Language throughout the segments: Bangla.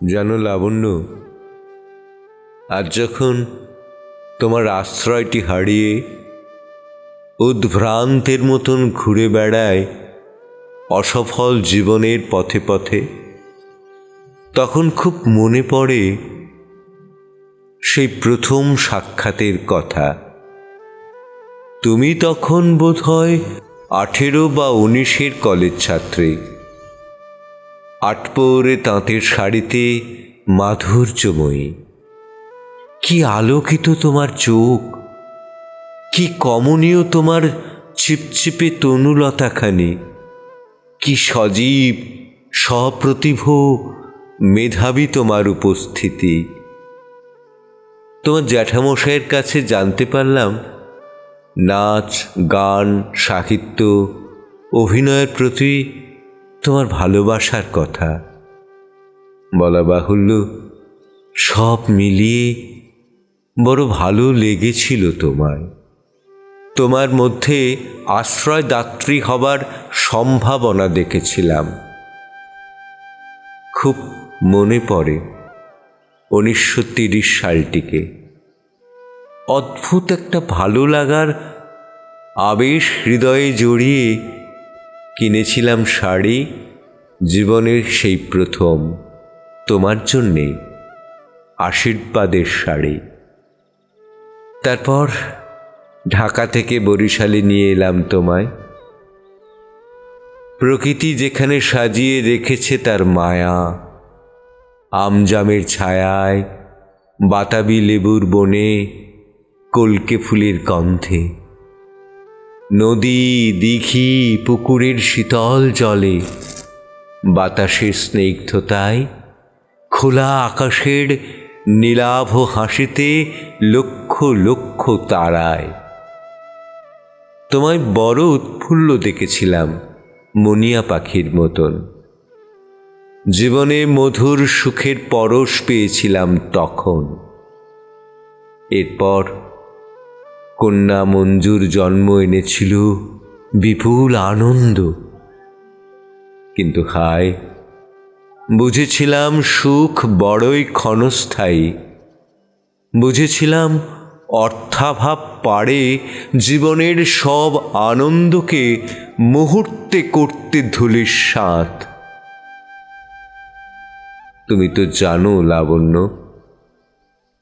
জানো লাবণ্য আজ যখন তোমার আশ্রয়টি হারিয়ে উদ্ভ্রান্তের মতন ঘুরে বেড়ায় অসফল জীবনের পথে পথে। তখন খুব মনে পড়ে সেই প্রথম সাক্ষাতের কথা। তুমি তখন বোধহয় আঠেরো বা উনিশের কলেজ ছাত্রী। আটপৌরে তাঁতের শাড়িতে মাধুর্যময়ী। কি আলোকিত তোমার চোখ। কি কমনীয় তোমার চিপচিপে তনুলতাখানি? কি সজীব, সপ্রতিভ, মেধাবী তোমার উপস্থিতি? তোমার জ্যাঠামশাইয়ের কাছে জানতে পারলাম, নাচ, গান, সাহিত্য, অভিনয়ের প্রতি তোমার ভালোবাসার কথা। বলা বাহুল্য, সব মিলিয়ে বড় ভালো লেগেছিল তোমায়। তোমার মধ্যে আশ্রয়দাত্রী হবার সম্ভাবনা দেখেছিলাম। খুব মনে পড়ে উনিশশো তিরিশ সালটিকে। অদ্ভুত একটা ভালো লাগার আবেশ হৃদয়ে জড়িয়ে কিনেছিলাম শাড়ি, জীবনের সেই প্রথম তোমার জন্যে আশীর্বাদের শাড়ি। তারপর ঢাকা থেকে বরিশালে নিয়ে এলাম তোমায়। প্রকৃতি যেখানে সাজিয়ে রেখেছে তার মায়া। আমজামের ছায়ায়, বাতাবি লেবুর বনে, কলকে ফুলের গন্ধে। নদী, দিঘি, পুকুরের শীতল জলে, বাতাসের স্নিগ্ধতায়, খোলা আকাশের নীলাভ হাসিতে লক্ষ লক্ষ তারায়। তোমায় বড় উৎফুল্ল দেখেছিলাম, মনিয়া পাখির মতন। জীবনে মধুর সুখের পরশ পেয়েছিলাম তখন। এরপর কন্যা মঞ্জুর জন্ম এনেছিল বিপুল আনন্দ। কিন্তু হায়, বুঝেছিলাম সুখ বড়ই ক্ষণস্থায়ী। বুঝেছিলাম অর্থাভাব পারে জীবনের সব আনন্দকে মুহূর্তে করতে ধুলির সাঁত তুমি তো জানো, লাবণ্য,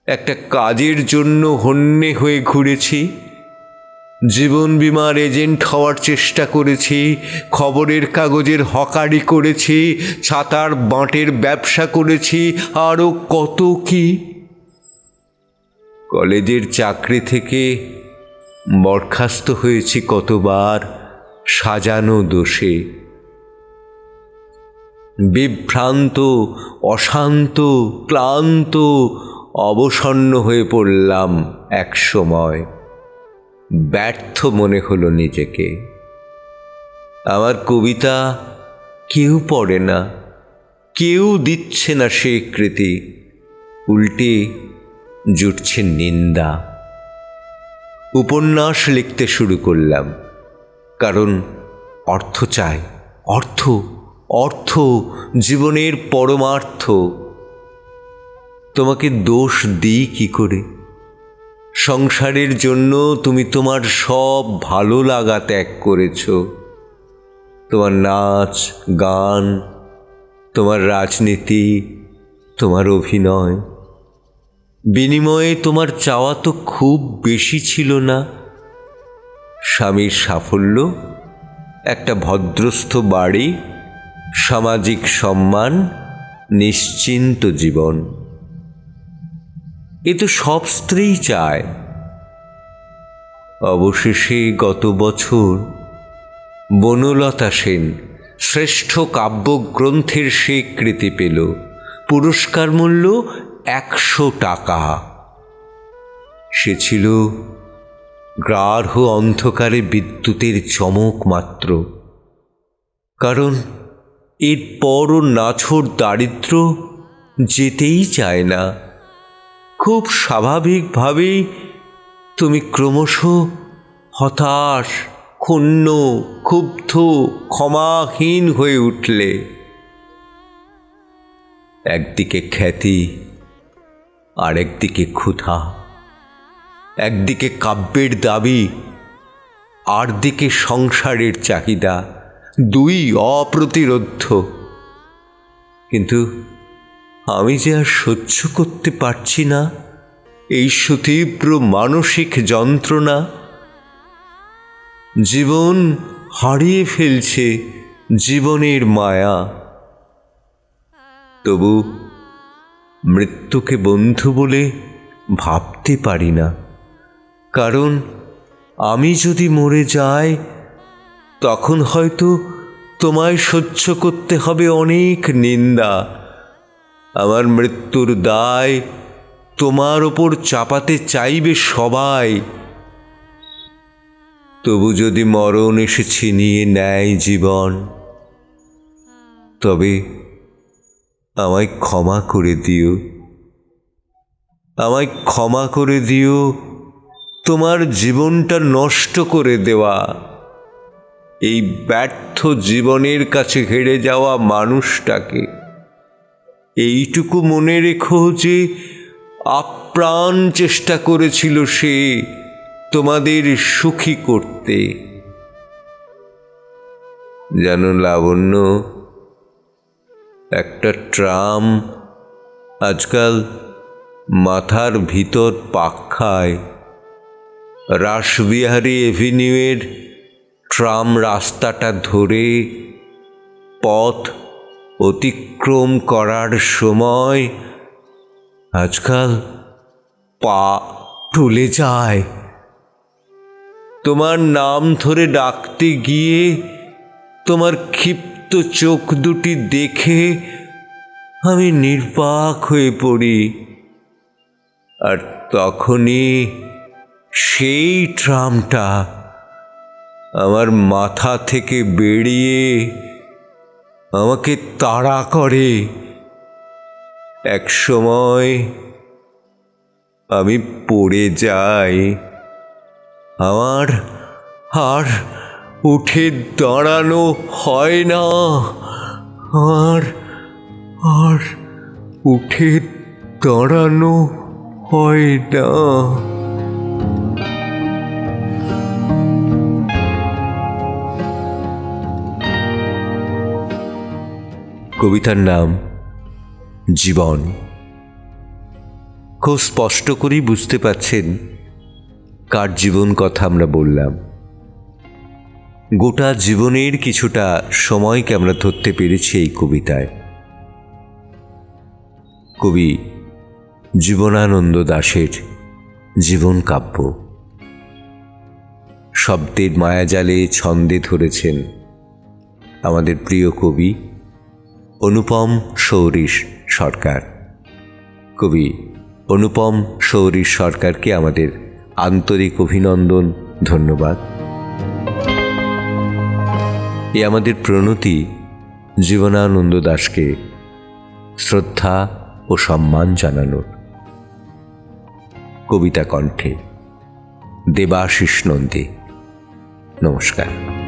একটা কাজের জন্য হন্যে হয়ে ঘুরেছি। জীবন বিমার এজেন্ট হওয়ার চেষ্টা করেছি, খবরের কাগজের হকারি করেছি, ছাতার বাঁটের ব্যবসা করেছি আরও কত কি? কলেজের চাকরি থেকে বরখাস্ত হয়েছি কতবার সাজানো দোষে। বিভ্রান্ত, অশান্ত, ক্লান্ত, অবসন্ন হয়ে পড়লাম এক সময় ব্যর্থ মনে হলো নিজেকে। আমার কবিতা কেউ পড়ে না, কেউ দিচ্ছে না স্বীকৃতি উল্টে জুটছে নিন্দা। উপন্যাস লিখতে শুরু করলাম। কারণ অর্থ চাই। অর্থ অর্থ, জীবনের পরমার্থ। তোমাকে দোষ দিই কি করে? সংসারের জন্য তুমি তোমার সব ভালো লাগা ত্যাগ করেছ। তোমার নাচ, গান, তোমার রাজনীতি, তোমার অভিনয়। বিনিময়ে তোমার চাওয়া তো খুব বেশি ছিল না। স্বামীর সাফল্য, একটা ভদ্রস্থ বাড়ি, সামাজিক সম্মান, নিশ্চিন্ত জীবন। এ তো সব স্ত্রী চায়। অবশেষে গত বছর বনলতা সেন শ্রেষ্ঠ কাব্যগ্রন্থের স্বীকৃতি পেল। পুরস্কার মূল্য একশো টাকা। সে ছিল গাঢ় অন্ধকারে বিদ্যুতের চমক মাত্র। কারণ এরপরও নাছর দারিদ্র যেতেই চায় না। খুব স্বাভাবিকভাবেই তুমি ক্রমশ হতাশ, ক্ষুণ্ণ, ক্ষুব্ধ, ক্ষমাহীন হয়ে উঠলে। একদিকে খ্যাতি আর একদিকে ক্ষুধা, একদিকে কাব্যের দাবি আর দিকে সংসারের চাহিদা, দুই অপ্রতিরোধ্য। কিন্তু আমি যে আর সহ্য করতে পারছি না, এই সুতীব্র মানসিক যন্ত্রণা, জীবন হারিয়ে ফেলছে জীবনের মায়া। তবু মৃত্যুকে বন্ধু বলে ভাবতে পারি না। কারণ আমি যদি মরে যাই, তখন হয়তো তোমায় সহ্য করতে হবে অনেক নিন্দা। আমার মৃত্যুর দায় তোমার ওপর চাপাতে চাইবে সবাই। তবু যদি মরণ এসে ছিনিয়ে নেয় জীবন, তবে আমায় ক্ষমা করে দিও। আমায় ক্ষমা করে দিও। তোমার জীবনটা নষ্ট করে দেওয়া। এই ব্যর্থ জীবনের কাছে হেরে যাওয়া মানুষটাকে। এইটুকু মনে রেখো যে, আপ্রাণ চেষ্টা করেছিল সে তোমাদের সুখী করতে। জানো লাবণ্য একটা ট্রাম আজকাল মাথার ভিতর পাক খায়। রাসবিহারী এভিনিউয়ের ট্রাম রাস্তাটা ধরে পথ অতিক্রম করার সময় আজকাল পা টুলে যায়। তোমার নাম ধরে ডাকতে গিয়ে তোমার ক্ষিপ্ত চোখ দুটি দেখে আমি নির্বাক হয়ে পড়ি। আর তখনই সেই ট্রামটা আমার মাথা থেকে বেরিয়ে আমাকে তাড়া করে। এক সময় আমি পড়ে যাই, আমার আর উঠে দাঁড়ানো হয় না। আর আর উঠে দাঁড়ানো হয় না। কবিতার নাম জীবন। খুব স্পষ্ট করেই বুঝতে পাচ্ছেন কার জীবন কথা আমরা বললাম। গোটা জীবনের কিছুটা সময়কে আমরা ধরতে পেরেছি এই কবিতায়। কবি জীবনানন্দ দাশের জীবন কাব্য। শব্দের মায়াজালে ছন্দে ধরেছেন আমাদের প্রিয় কবি অনুপম সৌরিশ সরকার। কবি অনুপম সৌরিশ সরকারকে আমাদের আন্তরিক অভিনন্দন, ধন্যবাদ। এ আমাদের প্রণতি জীবনানন্দ দাসকে শ্রদ্ধা ও সম্মান জানানোর। কবিতা কণ্ঠে দেবাশিস নন্দী। নমস্কার।